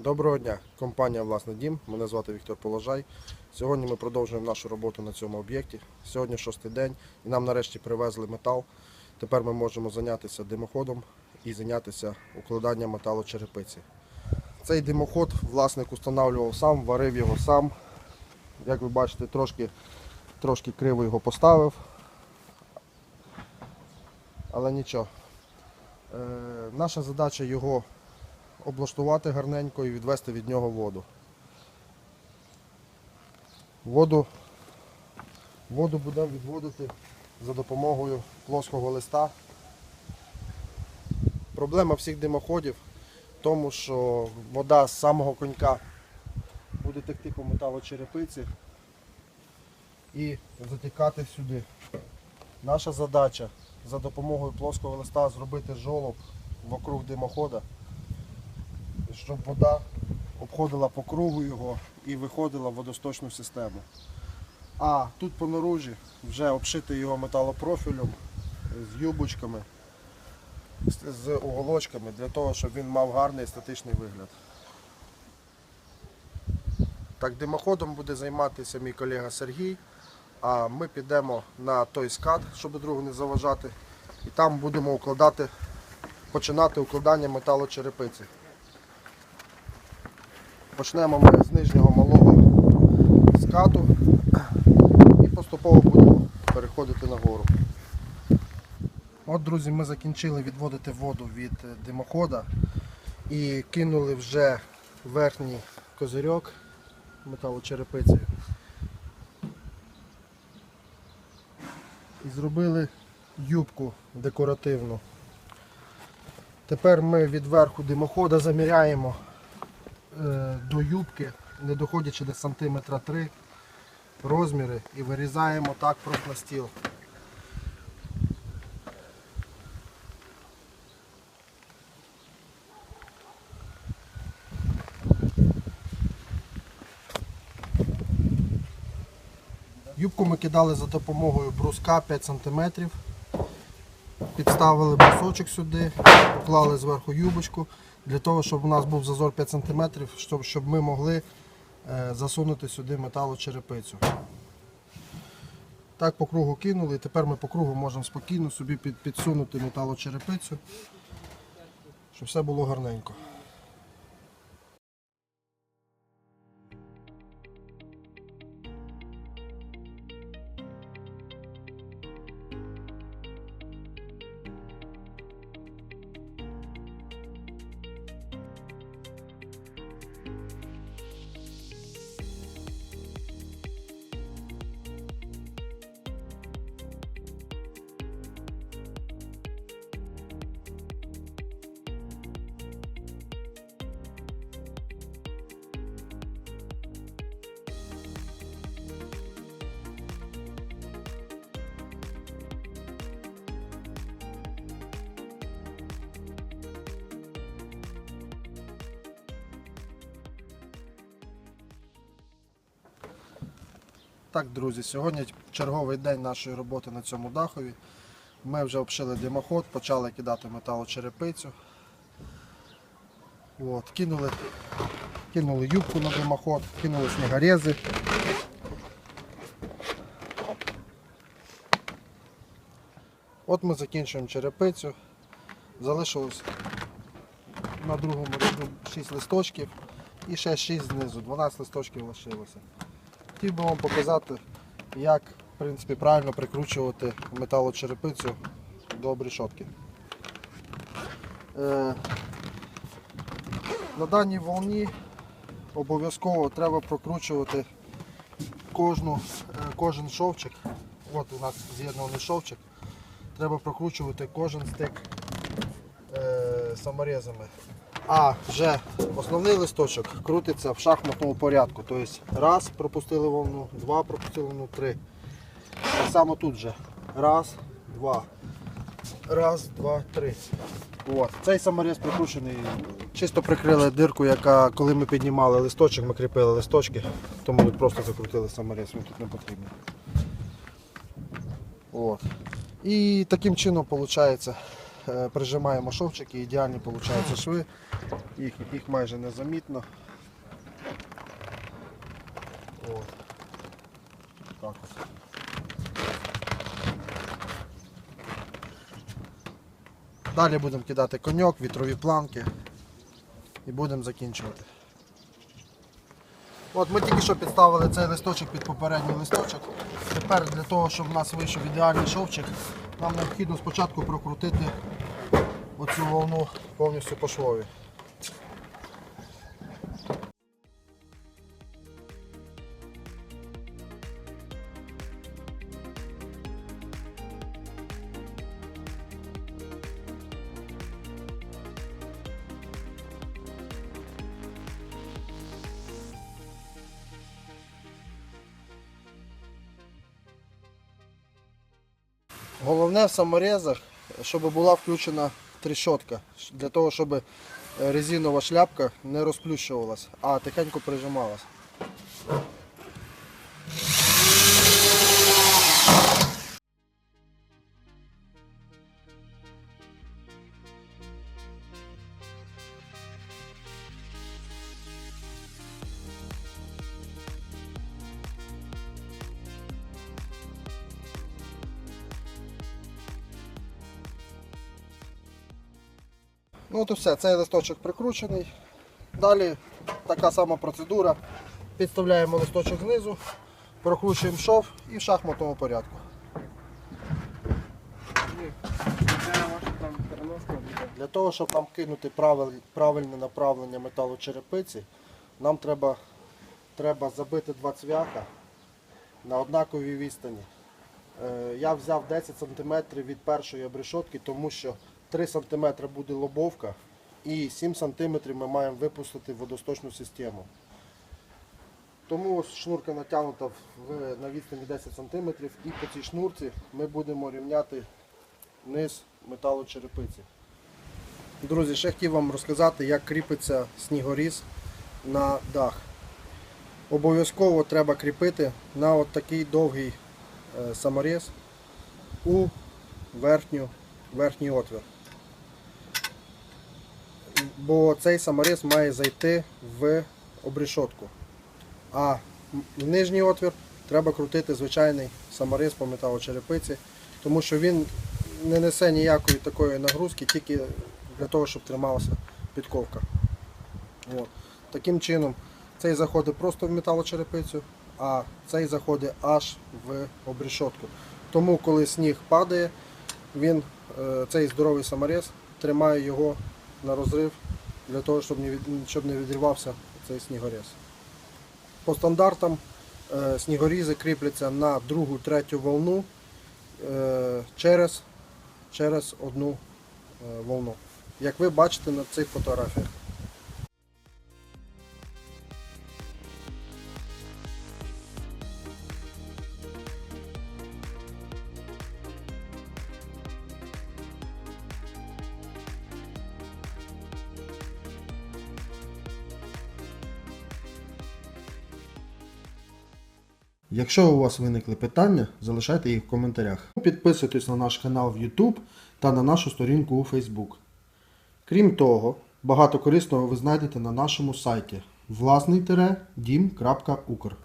Доброго дня, компанія Власний дім. Мене звати Віктор Положай. Сьогодні ми продовжуємо нашу роботу на цьому об'єкті. Сьогодні шостий день і нам нарешті привезли метал. Тепер ми можемо зайнятися димоходом і зайнятися укладанням металочерепиці. Цей димоход власник установлював сам, варив його сам. Як ви бачите, трошки, трошки криво його поставив. Але нічого. Е, наша задача його облаштувати гарненько і відвести від нього воду. Воду, воду будемо відводити за допомогою плоского листа. Проблема всіх димоходів в тому, що вода з самого конька буде текти по металочерепиці і затікати сюди. Наша задача за допомогою плоского листа зробити жолоб вокруг димохода щоб вода обходила по кругу його і виходила в водосточну систему. А тут по наружі вже обшити його металопрофілем з юбочками, з- уголочками, для того, щоб він мав гарний естетичний вигляд. Так, димоходом буде займатися мій колега Сергій, а ми підемо на той скат, щоб другу не заважати, і там будемо укладати, починати укладання металочерепиці. Почнемо ми з нижнього малого скату і поступово будемо переходити нагору. От, друзі, ми закінчили відводити воду від е, димохода і кинули вже верхній козирьок металочерепицею. І зробили юбку декоративну. Тепер ми від верху димохода заміряємо до юбки, не доходячи до сантиметра 3 розміри і вирізаємо так просто на стіл. Юбку ми кидали за допомогою бруска 5 см. Підставили брусочок сюди, поклали зверху юбочку, для того, щоб у нас був зазор 5 см, щоб, щоб ми могли е, засунути сюди металочерепицю. Так по кругу кинули, і тепер ми по кругу можемо спокійно собі під, підсунути металочерепицю, щоб все було гарненько. Так, друзі, сьогодні черговий день нашої роботи на цьому дахові. Ми вже обшили димоход, почали кидати металочерепицю. От, кинули, кинули юбку на димоход, кинули снігорези. От ми закінчуємо черепицю. Залишилось на другому ряду 6 листочків і ще 6 знизу, 12 листочків лишилося. Хотів би вам показати, як в принципі, правильно прикручувати металочерепицю до обрішотки. Е, на даній волні обов'язково треба прокручувати кожну, е, кожен шовчик. От у нас з'єднаний шовчик. Треба прокручувати кожен стик е, саморезами. А вже основний листочок крутиться в шахматному порядку. Тобто раз пропустили волну, два пропустили волну, три. Так само тут же. Раз, два. Раз, два, три. От. Цей саморез прикручений. Чисто прикрили дирку, яка коли ми піднімали листочок, ми кріпили листочки, тому ми просто закрутили саморез, він тут не потрібен. От. І таким чином виходить прижимаємо шовчики, ідеальні виходять шви, їх, їх майже незамітно. Далі будемо кидати коньок, вітрові планки і будемо закінчувати. От ми тільки що підставили цей листочок під попередній листочок. Тепер для того, щоб в нас вийшов ідеальний шовчик, нам необхідно спочатку прокрутити оцю волну повністю по швові. Головне в саморезах, щоб була включена тріщотка, для того, щоб е, резинова шляпка не розплющувалась, а тихенько прижималась. Ну от і все, цей листочок прикручений. Далі така сама процедура. Підставляємо листочок знизу, прокручуємо шов і в шахматному порядку. Для того, щоб нам кинути правильне направлення металочерепиці, нам треба, треба забити два цвяха на однаковій відстані. Е, Я взяв 10 см від першої обрешотки, тому що 3 см буде лобовка і 7 см ми маємо випустити водосточну систему. Тому шнурка натягнута на відстані 10 см і по цій шнурці ми будемо рівняти низ металочерепиці. Друзі, ще хотів вам розказати, як кріпиться снігоріз на дах. Обов'язково треба кріпити на от такий довгий е, саморіз у верхню, верхній отвір. Бо цей саморіз має зайти в обрешотку. А в нижній отвір треба крутити звичайний саморіз по металочерепиці, тому що він не несе ніякої такої нагрузки, тільки для того, щоб трималася підковка. От. Таким чином цей заходить просто в металочерепицю, а цей заходить аж в обрешотку. Тому коли сніг падає, він, е, цей здоровий саморез тримає його на розрив для того, щоб не, щоб не відривався цей снігоріз. По стандартам е, снігорізи кріпляться на другу, третю волну е, через, через одну е, волну. Як ви бачите на цих фотографіях. Якщо у вас виникли питання, залишайте їх в коментарях. Підписуйтесь на наш канал в YouTube та на нашу сторінку у Facebook. Крім того, багато корисного ви знайдете на нашому сайті власний-дім.укр.